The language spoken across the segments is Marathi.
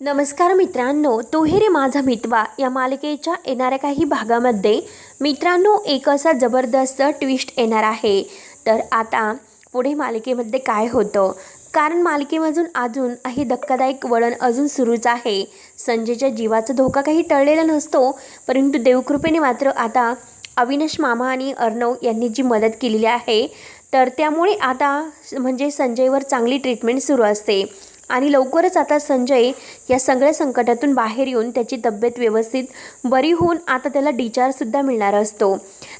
नमस्कार मित्रांनो तो हे रे माझा मितवा. या मालिकेच्या येणाऱ्या काही भागामध्ये मित्रांनो एक असा जबरदस्त ट्विस्ट येणार आहे. तर आता पुढे मालिकेमध्ये काय होतं? कारण मालिकेमधून अजून काही धक्कादायक वळण अजून सुरूच आहे. संजयच्या जीवाचा धोका काही टळलेला नसतो परंतु देवकृपेने मात्र आता अविनाश मामा आणि अर्णव यांनी जी मदत केलेली आहे तर त्यामुळे आता म्हणजे संजयवर चांगली ट्रीटमेंट सुरू असते. आणि लवकरच आता संजय या सगळ्या संकटातून बाहेर येऊन त्याची तब्येत व्यवस्थित बरी होऊन आता त्याला डिचार्जसुद्धा मिळणार असतो.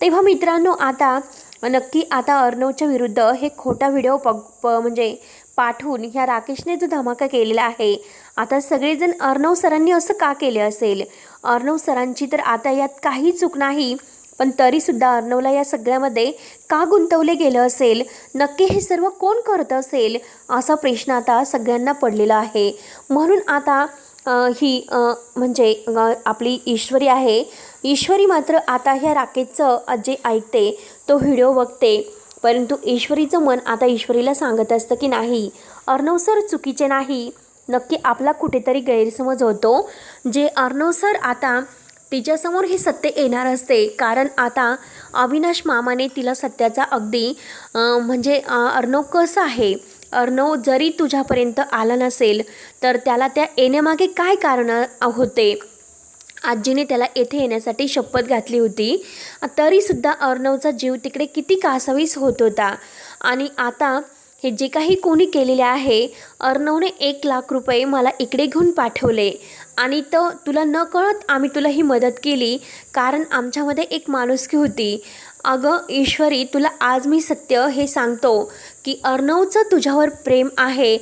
तेव्हा मित्रांनो आता नक्की आता अर्णवच्या विरुद्ध हे खोटा व्हिडिओ प प म्हणजे पाठवून ह्या राकेशने जो धमाका केलेला आहे आता सगळेजण अर्णव सरांनी असं का केले असेल? अर्णव सरांची तर आता यात काही चूक नाही पण तरीसुद्धा अर्णवला या सगळ्यामध्ये का गुंतवले गेलं असेल? नक्की हे सर्व कोण करत असेल? असा प्रश्न आता सगळ्यांना पडलेला आहे. म्हणून आता ही म्हणजे आपली ईश्वरी आहे. ईश्वरी मात्र आता ह्या राकेशचं जे ऐकते तो व्हिडिओ बघते. परंतु ईश्वरीचं मन आता ईश्वरीला सांगत असतं की नाही अर्णव सर चुकीचे नाही. नक्की आपला कुठेतरी गैरसमज होतो. जे अर्णव सर आता तिच्यासमोर हे सत्य येणार असते. कारण आता अविनाश मामाने तिला सत्याचा अगदी म्हणजे अर्णव कसं आहे? अर्णव जरी तुझ्यापर्यंत आला नसेल तर त्याला त्या येण्यामागे काय कारण होते? आजीने त्याला येथे येण्यासाठी शपथ घातली होती. तरीसुद्धा अर्णवचा जीव तिकडे किती कासावीस होत होता. आणि आता हे जे काही कोणी केलेले आहे अर्णवने एक लाख रुपये मला इकडे घेऊन पाठवले. आणि तर तुला न कळत आम्ही तुला ही मदत केली कारण आमच्यामध्ये एक माणुसकी होती. अगं ईश्वरी तुला आज मी सत्य हे सांगतो की अर्णवचं तुझ्यावर प्रेम आहे.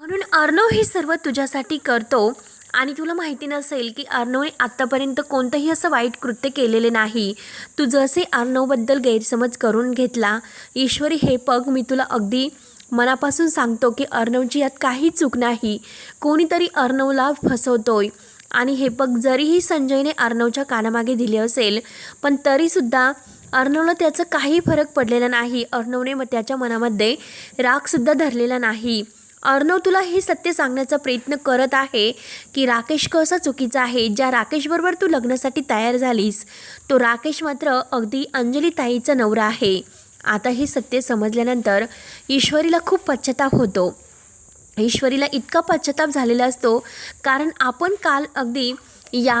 म्हणून अर्णव हे सर्व तुझ्यासाठी करतो. आणि तुला माहिती नसेल की अर्णवने आत्तापर्यंत कोणतंही असं वाईट कृत्य केलेले नाही. तू जसे अर्णवबद्दल गैरसमज करून घेतला ईश्वरी हे पग मी तुला अगदी मनापासून सांगतो की अर्णवची यात काही चूक नाही. कोणीतरी अर्णवला फसवतोय. आणि हे पग जरीही संजयने अर्णवच्या कानामागे दिले असेल पण तरीसुद्धा अर्णवला त्याचं काही फरक पडलेला नाही. अर्णवने मग त्याच्या मनामध्ये रागसुद्धा धरलेला नाही. अर्णव तुला हे सत्य सांगण्याचा प्रयत्न करत आहे की राकेश कसा चुकीचा आहे ज्या राकेशबरोबर तू लग्नासाठी तयार झालीस. तो राकेश मात्र अगदी अंजली ताईचा नवरा आहे. आता हे सत्य समजल्यानंतर ईश्वरीला खूप पश्चाताप होतो. ईश्वरीला इतका पश्चाताप झालेला असतो कारण आपण काल अगदी या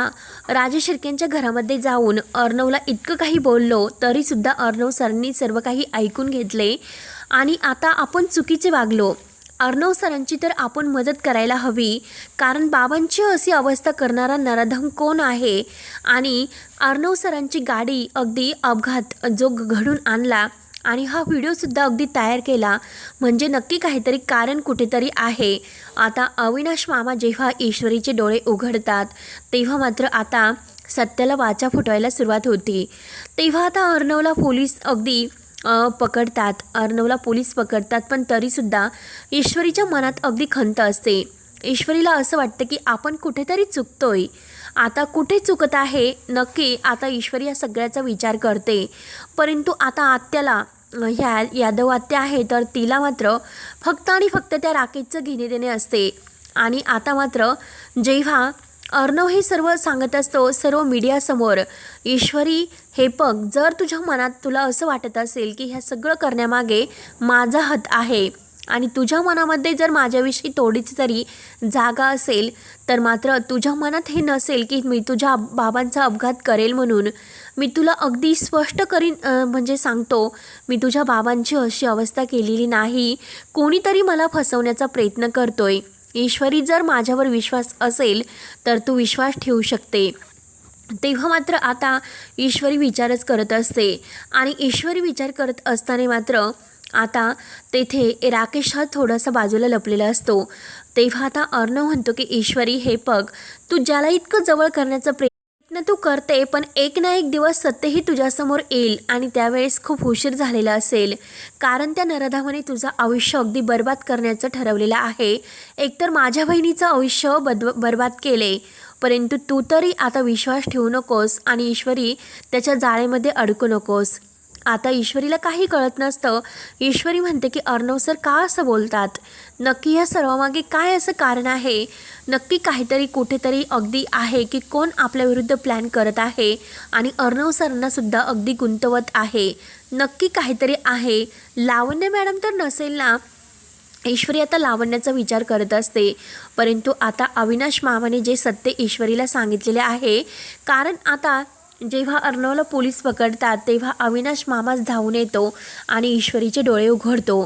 राजेश शिर्केंच्या घरामध्ये जाऊन अर्णवला इतकं काही बोललो तरीसुद्धा अर्णव सरांनी सर्व काही ऐकून घेतले आणि आता आपण चुकीचे वागलो. अर्णव सरांची तर आपण मदत करायला हवी कारण बाबांची अशी अवस्था करणारा नराधम कोण आहे? आणि अर्णव सरांची गाडी अगदी अपघात जो घडून आणला आणि हा व्हिडिओसुद्धा अगदी तयार केला. म्हणजे नक्की काहीतरी कारण कुठेतरी आहे. आता अविनाश मामा जेव्हा ईश्वरीचे डोळे उघडतात तेव्हा मात्र आता सत्याला वाचा फुटवायला सुरुवात होती. तेव्हा आता अर्णवला पोलीस अगदी पकडतात. अर्णवला पोलीस पकडतात पण तरीसुद्धा ईश्वरीच्या मनात अगदी खंत असते. ईश्वरीला असं वाटतं की आपण कुठेतरी चुकतोय. आता कुठे चुकत आहे? नक्की आता ईश्वरी या सगळ्याचा विचार करते. परंतु आता आत्याला ह्या यादव आत्या आहे तर तिला मात्र फक्त आणि फक्त त्या राकेशचं घेणे देणे असते. आणि आता मात्र जेव्हा अर्णव हे सर्व सांगत असतो सर्व मीडियासमोर ईश्वरी हे पग जर तुझ्या मनात तुला असं वाटत असेल की ह्या सगळं करण्यामागे माझा हात आहे आणि तुझ्या मनामध्ये जर माझ्याविषयी थोडीच तरी जागा असेल तर मात्र तुझ्या मनात हे नसेल की मी तुझ्या बाबांचा अपघात करेल म्हणून. मी तुला अगदी स्पष्ट करीन म्हणजे सांगतो मी तुझ्या बाबांची अशी अवस्था केलेली नाही. कोणीतरी मला फसवण्याचा प्रयत्न करतोय. ईश्वरी जर माझ्यावर विश्वास असेल तर तू विश्वास ठेवू शकते. तेव्हा मात्र आता ईश्वरी विचारच करत असते. आणि ईश्वरी विचार करत असताना मात्र आता तेथे राकेश हा थोडासा बाजूला लपलेला असतो. तेव्हा आता अर्णव म्हणतो की ईश्वरी हे पग तू ज्याला इतकं जवळ करण्याचा प्रयत्न तू करते पण एक ना एक दिवस सत्यही तुझ्यासमोर येईल आणि त्यावेळेस खूप उशीर झालेला असेल. कारण त्या नरधामाने तुझं आयुष्य अगदी बर्बाद करण्याचं ठरवलेलं आहे. एकतर माझ्या बहिणीचं आयुष्य बद बर्बाद केले परंतु तू तरी आता विश्वास ठेवू नकोस आणि ईश्वरी त्याच्या जाळेमध्ये अडकू नकोस. आता ईश्वरीला काही कळत नसतं. ईश्वरी म्हणते की अर्णव सर का असं बोलतात? नक्की या सर्वामागे काय असं कारण आहे? नक्की काहीतरी कुठेतरी अगदी आहे की कोण आपल्याविरुद्ध प्लॅन करत आहे? आणि अर्णव सरांनासुद्धा अगदी गुंतवत आहे. नक्की काहीतरी आहे. लावण्य मॅडम तर नसेल ना? ईश्वरी आता लावण्याचा विचार करत असते. परंतु आता अविनाश मामाने जे सत्य ईश्वरीला सांगितलेले आहे कारण आता जेव्हा अर्णवला पोलीस पकडतात तेव्हा अविनाश मामाच धावून येतो आणि ईश्वरीचे डोळे उघडतो.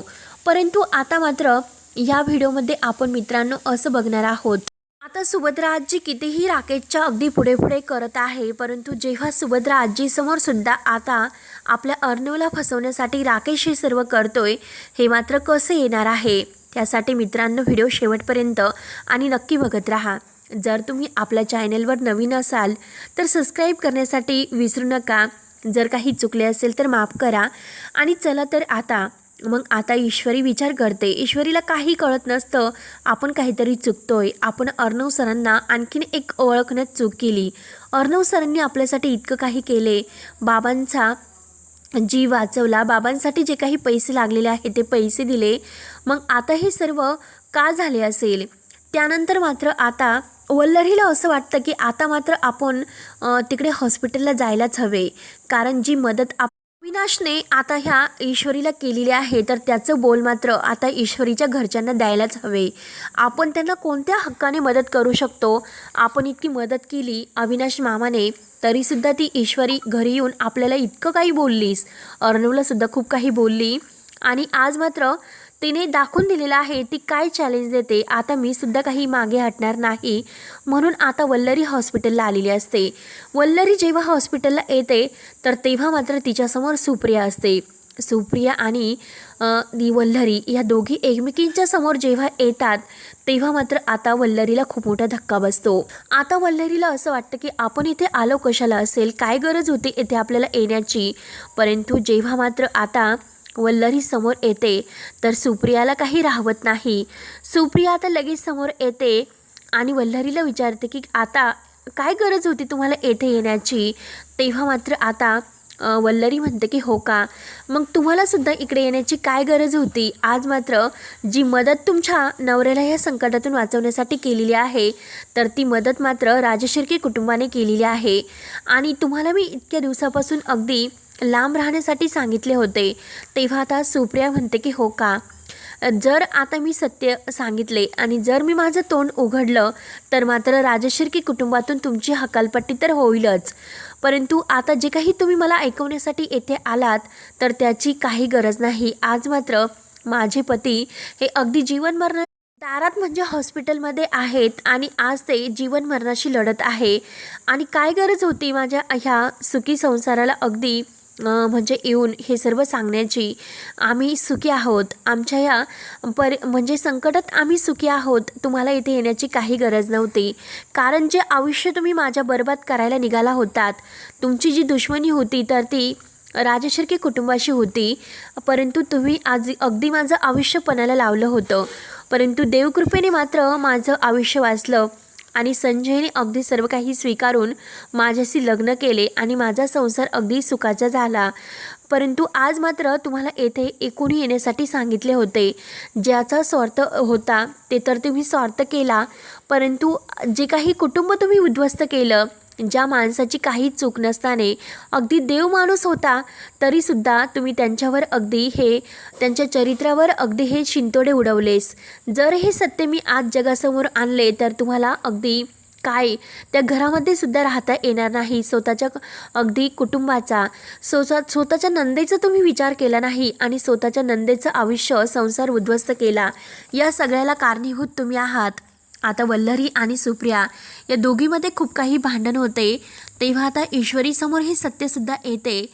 परंतु आता मात्र या व्हिडिओमध्ये आपण मित्रांनो असं बघणार आहोत. आता सुभद्रा आजी कितीही राकेशच्या अगदी पुढे पुढे करत आहे परंतु जेव्हा सुभद्रा आजीसमोर सुद्धा आता आपल्या अर्णवला फसवण्यासाठी राकेश हे सर्व करतोय हे मात्र कसं येणार आहे? त्यासाठी मित्रांनो व्हिडिओ शेवटपर्यंत आणि नक्की बघत राहा. जर तुम्ही आपल्या चॅनेलवर नवीन असाल तर सबस्क्राईब करण्यासाठी विसरू नका. जर काही चुकले असेल तर माफ करा. आणि चला तर आता. मग आता ईश्वरी विचार करते. ईश्वरीला काही कळत नसतं. आपण काहीतरी चुकतोय. आपण अर्णव सरांना आणखीन एक ओळखण्यात चूक केली. अर्णव सरांनी आपल्यासाठी इतकं काही केले. बाबांचा जीव वाचवला. बाबांसाठी जे काही पैसे लागलेले आहेत ते पैसे दिले. मग आता हे सर्व का झाले असेल? त्यानंतर मात्र आता वल्लरीला असं वाटतं की आता मात्र आपण तिकडे हॉस्पिटलला जायलाच हवे. कारण जी मदत आप अविनाशने आता ह्या ईश्वरीला केलेली आहे तर त्याचं बोल मात्र आता ईश्वरीच्या घरच्यांना द्यायलाच हवे. आपण त्यांना कोणत्या हक्काने मदत करू शकतो? आपण इतकी मदत केली अविनाश मामाने तरीसुद्धा ती ईश्वरी घरी येऊन आपल्याला इतकं काही बोललीस. अर्णवलासुद्धा खूप काही बोलली. आणि आज मात्र तिने दाखवून दिलेलं आहे ती काय चॅलेंज देते आता मी सुद्धा काही मागे हटणार नाही म्हणून आता वल्लरी हॉस्पिटलला आलेली असते. वल्लरी जेव्हा हॉस्पिटलला येते तर तेव्हा मात्र तिच्यासमोर सुप्रिया असते. सुप्रिया आणि दी वल्लरी या दोघी एकमेकींच्या समोर जेव्हा येतात तेव्हा मात्र आता वल्लरीला खूप मोठा धक्का बसतो. आता वल्लरीला असं वाटतं की आपण इथे आलो कशाला असेल काय गरज होती इथे आपल्याला येण्याची? परंतु जेव्हा मात्र आता वल्लरी समोर येते तर सुप्रियाला काही राहवत नाही. सुप्रिया आता लगेच समोर येते आणि वल्लरीला विचारते की आता काय गरज होती तुम्हाला येथे येण्याची? तेव्हा मात्र आता वल्लरी म्हणते की हो का? मग तुम्हालासुद्धा इकडे येण्याची काय गरज होती? आज मात्र जी मदत तुमच्या नवऱ्याला या संकटातून वाचवण्यासाठी केलेली आहे तर ती मदत मात्र राजशिर्के कुटुंबाने केलेली आहे. आणि तुम्हाला मी इतक्या दिवसापासून अगदी लांब राहण्यासाठी सांगितले होते. तेव्हा आता सुप्रिया म्हणते की हो का? जर आता मी सत्य सांगितले आणि जर मी माझं तोंड उघडलं तर मात्र राजशिर्की कुटुंबातून तुमची हकालपट्टी तर होईलच. परंतु आता जे काही तुम्ही मला ऐकवण्यासाठी येथे आलात तर त्याची काही गरज नाही. आज मात्र माझे पती हे अगदी जीवन मरण दारात म्हणजे हॉस्पिटलमध्ये आहेत आणि आज ते जीवन मरणाशी लढत आहे. आणि काय गरज होती माझ्या ह्या सुखी संसाराला अगदी म्हणजे येऊन हे सर्व सांगण्याची आम्ही सुखी आहोत. आमच्या या पर म्हणजे संकटात आम्ही सुखी आहोत. तुम्हाला इथे येण्याची काही गरज नव्हती. कारण जे आयुष्य तुम्ही माझ्या बरबाद करायला निघाला होतात तुमची जी दुश्मनी होती तर ती राजशिर्के कुटुंबाशी होती. परंतु तुम्ही आज अगदी माझं आयुष्य पणाला लावलं होतं. परंतु देवकृपेने मात्र माझं आयुष्य वाचलं. आणि संजयने अगदी सर्व काही स्वीकारून माझ्याशी लग्न केले आणि माझा संसार अगदी सुखाचा झाला. परंतु आज मात्र तुम्हाला येथे एकूण येण्यासाठी सांगितले होते. ज्याचा स्वार्थ होता ते तर तुम्ही स्वार्थ केला परंतु जे काही कुटुंब तुम्ही उद्ध्वस्त केलं ज्या माणसाची काही चूक नसताने अगदी देव माणूस होता तरीसुद्धा तुम्ही त्यांच्यावर अगदी हे त्यांच्या चरित्रावर अगदी हे शिंतोडे उडवलेस. जर हे सत्य मी आज जगासमोर आणले तर तुम्हाला अगदी काय? त्या घरामध्ये सुद्धा राहता येणार नाही. स्वतःच्या अगदी कुटुंबाचा स्वतः स्वतःच्या नंदेचा तुम्ही विचार केला नाही आणि स्वतःच्या नंदेचं आयुष्य संसार उद्ध्वस्त केला. या सगळ्याला कारणीभूत तुम्ही आहात. आता वल्लरी आणि सुप्रिया या दोघीमध्ये खूप काही भांडण होते. तेव्हा आता ईश्वरीसमोर हे सत्यसुद्धा येते.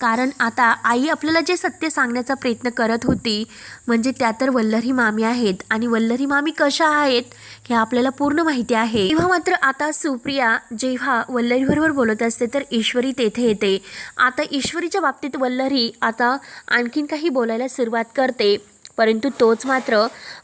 कारण आता आई आपल्याला जे सत्य सांगण्याचा प्रयत्न करत होती म्हणजे त्या तर वल्लरी मामी आहेत. आणि वल्लरी मामी कशा आहेत हे आपल्याला पूर्ण माहिती आहे. तेव्हा मात्र आता सुप्रिया जेव्हा वल्लरीबरोबर बोलत असते तर ईश्वरी तेथे येते. आता ईश्वरीच्या बाबतीत वल्लरी आता आणखीन काही बोलायला सुरुवात करते. परंतु तोच मात्र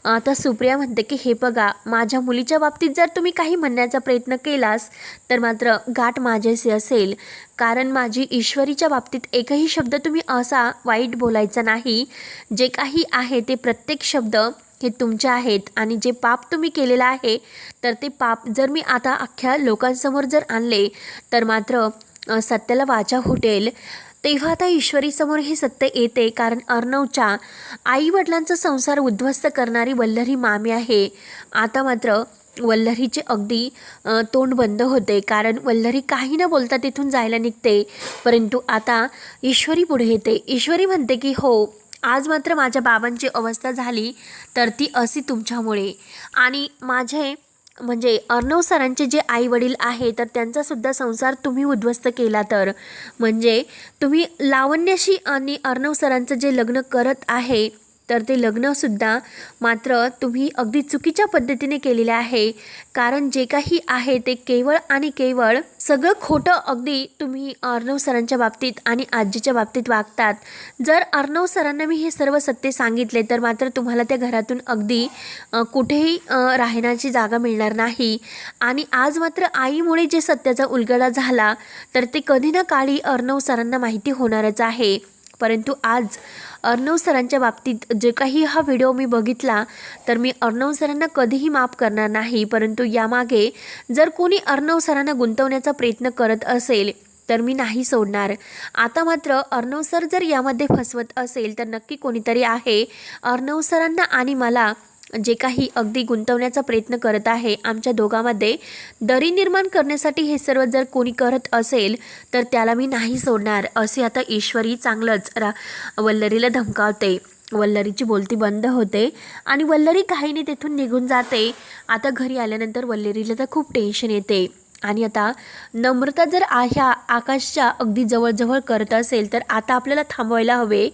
आता सुप्रिया म्हणते की हे बघा माझ्या मुलीच्या बाबतीत जर तुम्ही काही म्हणण्याचा प्रयत्न केलास तर मात्र गाठ माझ्याशी असेल. कारण माझी ईश्वरीच्या बाबतीत एकही शब्द तुम्ही असा वाईट बोलायचा नाही. जे काही आहे ते प्रत्येक शब्द हे तुमचे आहेत आणि जे पाप तुम्ही केलेलं आहे तर ते पाप जर मी आता अख्ख्या लोकांसमोर जर आणले तर मात्र सत्याला वाचा होटेल. तेव्हा आता ईश्वरीसमोर हे सत्य येते कारण अर्णवच्या आईवडिलांचा संसार उद्ध्वस्त करणारी वल्लरी मामी आहे. आता मात्र वल्लरीचे अगदी तोंड बंद होते कारण वल्लरी काही न बोलता तिथून जायला निघते. परंतु आता ईश्वरी पुढे येते. ईश्वरी म्हणते की हो आज मात्र माझ्या बाबांची अवस्था झाली तर ती अशी तुमच्यामुळे. आणि माझे म्हणजे अर्णव सरांचे जे आई वडील आहे तर त्यांचासुद्धा संसार तुम्ही उद्ध्वस्त केला तर. म्हणजे तुम्ही लावण्याशी आणि अर्णव सरांचं जे लग्न करत आहे तर ते लग्नसुद्धा मात्र तुम्ही अगदी चुकीच्या पद्धतीने केलेले आहे. कारण जे काही आहे ते केवळ आणि केवळ सगळं खोटं अगदी तुम्ही अर्णव सरांच्या बाबतीत आणि आजीच्या बाबतीत वागतात. जर अर्णव सरांना मी हे सर्व सत्य सांगितले तर मात्र तुम्हाला त्या घरातून अगदी कुठेही राहण्याची जागा मिळणार नाही. आणि आज मात्र आईमुळे जे सत्याचा उलगडा झाला तर ते कधी ना काळी अर्णव सरांना माहिती होणारच आहे. परंतु आज अर्णव सरांच्या बाबतीत जे काही हा व्हिडिओ मी बघितला तर मी अर्णव सरांना कधीही माफ करणार नाही. परंतु यामागे जर कोणी अर्णव सरांना गुंतवण्याचा प्रयत्न करत असेल तर मी नाही सोडणार. आता मात्र अर्णव सर जर यामध्ये फसवत असेल तर नक्की कोणीतरी आहे. अर्णव सरांना आणि मला जे काही अगदी गुंतवण्याचा प्रयत्न करत आहे आमच्या दोघांमध्ये दरी निर्माण करण्यासाठी हे सर्व जर कोणी करत असेल तर त्याला मी नाही सोडणार असे आता ईश्वरी चांगलंच रा वल्लरीला धमकावते. वल्लरीची बोलती बंद होते आणि वल्लरी काहीने तेथून निघून जाते. आता घरी आल्यानंतर वल्लरीला तर खूप टेन्शन येते. आणि आता नम्रता जर आ ह्या आकाशच्या अगदी जवळजवळ करत असेल तर आता आपल्याला थांबवायला हवे.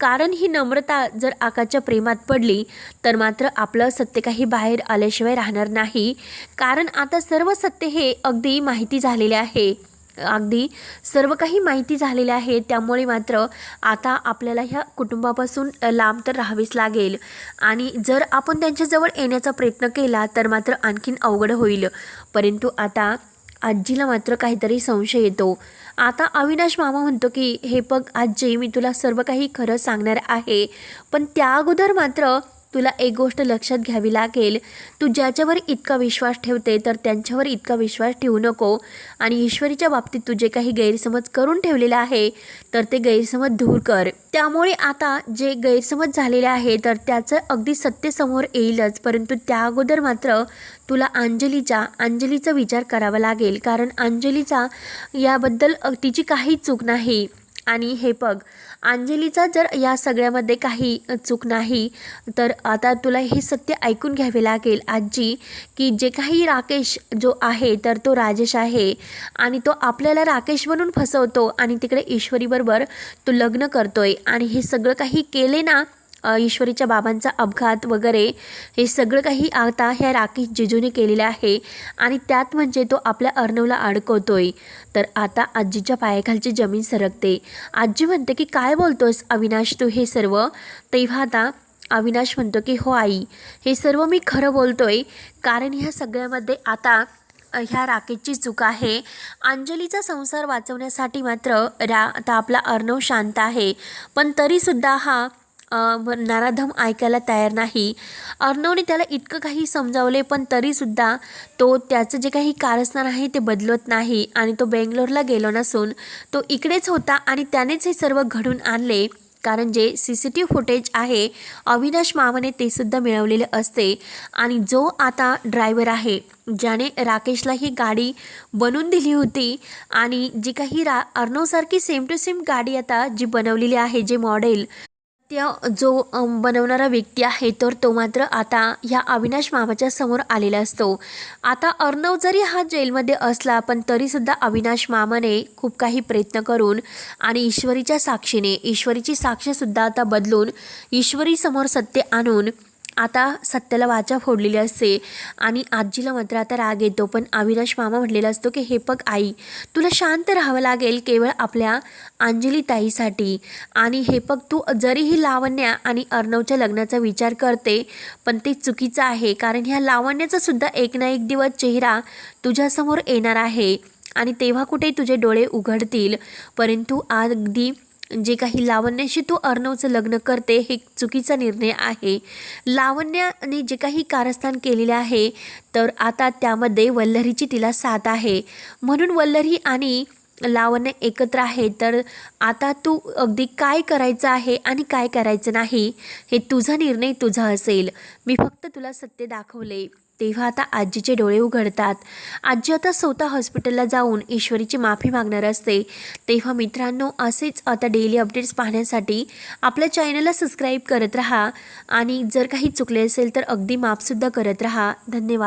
कारण ही नम्रता जर आकाशच्या प्रेमात पडली तर मात्र आपलं सत्य काही बाहेर आल्याशिवाय राहणार नाही. कारण आता सर्व सत्य हे अगदी माहिती झालेले आहे. अगदी सर्व काही माहिती झालेले आहे. त्यामुळे मात्र आता आपल्याला ह्या कुटुंबापासून लांब तर राहावीच लागेल. आणि जर आपण त्यांच्याजवळ येण्याचा प्रयत्न केला तर मात्र आणखीन अवघड होईल. परंतु आता आजीला मात्र काहीतरी संशय येतो. आता अविनाश मामा म्हणतो की हे बघ आजी मी तुला सर्व काही खरं सांगणार आहे. पण त्या अगोदर मात्र तुला एक गोष्ट लक्षात घ्यावी लागेल. तू ज्याच्यावर इतका विश्वास ठेवते तर त्यांच्यावर इतका विश्वास ठेवू नको. आणि ईश्वरीच्या बाबतीत तू जे काही गैरसमज करून ठेवलेलं आहे तर ते गैरसमज दूर कर. त्यामुळे आता जे गैरसमज झालेले आहे तर त्याचं अगदी सत्य समोर येईलच. परंतु त्या अगोदर मात्र तुला अंजलीचा अंजलीचा विचार करावा लागेल. कारण अंजलीचा याबद्दल तिची काही चूक नाही. आणि हे बघ अंजलीचा जर या सगळ्यामध्ये काही चूक नाही तर आता तुला हे सत्य ऐकून घ्यावे लागेल आजी की जे काही राकेश जो आहे तर तो राजेश आहे आणि तो आपल्याला राकेश म्हणून फसवतो आणि तिकडे ईश्वरीबरोबर तो लग्न करतोय आणि हे सगळं काही केले ना ईश्वरीच्या बाबांचा अपघात वगैरे हे सगळं काही आता ह्या राकेश जिजूने केलेलं आहे आणि त्यात म्हणजे तो आपल्या अर्णवला अडकवतोय. तर आता आजीच्या पायाखालची जमीन सरकते. आजी म्हणते की काय बोलतोस अविनाश तू हे सर्व? तेव्हा आता अविनाश म्हणतो की हो आई हे सर्व मी खरं बोलतोय. कारण ह्या सगळ्यामध्ये आता ह्या राकेशची चूक आहे. अंजलीचा संसार वाचवण्यासाठी मात्र रा आता आपला अर्णव शांत आहे. पण तरीसुद्धा हा नराधम ऐकायला तयार नाही. अर्णवने त्याला इतकं काही समजावले पण तरीसुद्धा तो त्याचं जे काही कारस्थान आहे ते बदलत नाही आणि तो बेंगलोरला गेलो नसून तो इकडेच होता आणि त्यानेच हे सर्व घडून आणले. कारण जे C C T V footage आहे अविनाश मामाने ते सुद्धा मिळवलेले असते आणि जो आता ड्रायव्हर आहे ज्याने राकेशला ही गाडी बनवून दिली होती आणि जी काही रा अर्णवसारखी सेम टू सेम गाडी आता जी बनवलेली आहे जे मॉडेल त्या जो बनवणारा व्यक्ती आहे तर तो मात्र आता ह्या अविनाश मामाच्या समोर आलेला असतो. आता अर्णव जरी हा जेलमध्ये असला पण तरीसुद्धा अविनाश मामाने खूप काही प्रयत्न करून आणि ईश्वरीच्या साक्षीने ईश्वरीची साक्षीसुद्धा आता बदलून ईश्वरीसमोर सत्य आणून आता सत्याला वाचा फोडलेली असते. आणि आजीला मात्र आता राग येतो. पण अविनाश मामा म्हटलेला असतो की हे बघ आई तुला शांत राहावं लागेल केवळ आपल्या अंजली ताईसाठी आणि हे बघ तू जरीही लावण्या आणि अर्णवच्या लग्नाचा विचार करते पण ते चुकीचं आहे. कारण ह्या लावण्याचा सुद्धा एक ना एक दिवस चेहरा तुझ्यासमोर येणार आहे. आणि तेव्हा कुठे तुझे डोळे उघडतील? परंतु अगदी जे काही लावण्याशी तू अर्णवचं लग्न करते हे चुकीचा निर्णय आहे. लावण्याने जे काही कारस्थान केलेले आहे तर आता त्यामध्ये वल्लरीची तिला साथ आहे. म्हणून वल्लरी आणि लावण्य एकत्र आहे तर आता तू अगदी काय करायचं आहे आणि काय करायचं नाही हे तुझा निर्णय तुझा असेल. मी फक्त तुला सत्य दाखवले. तेव्हा आता आजीचे डोळे उघडतात. आजी आता स्वतः हॉस्पिटलला जाऊन ईश्वरीची माफी मागणार असते. तेव्हा मित्रांनो असेच आता डेली अपडेट्स पाहण्यासाठी आपल्या चॅनलला सबस्क्राईब करत राहा. आणि जर काही चुकले असेल तर अगदी माफसुद्धा करत राहा. धन्यवाद.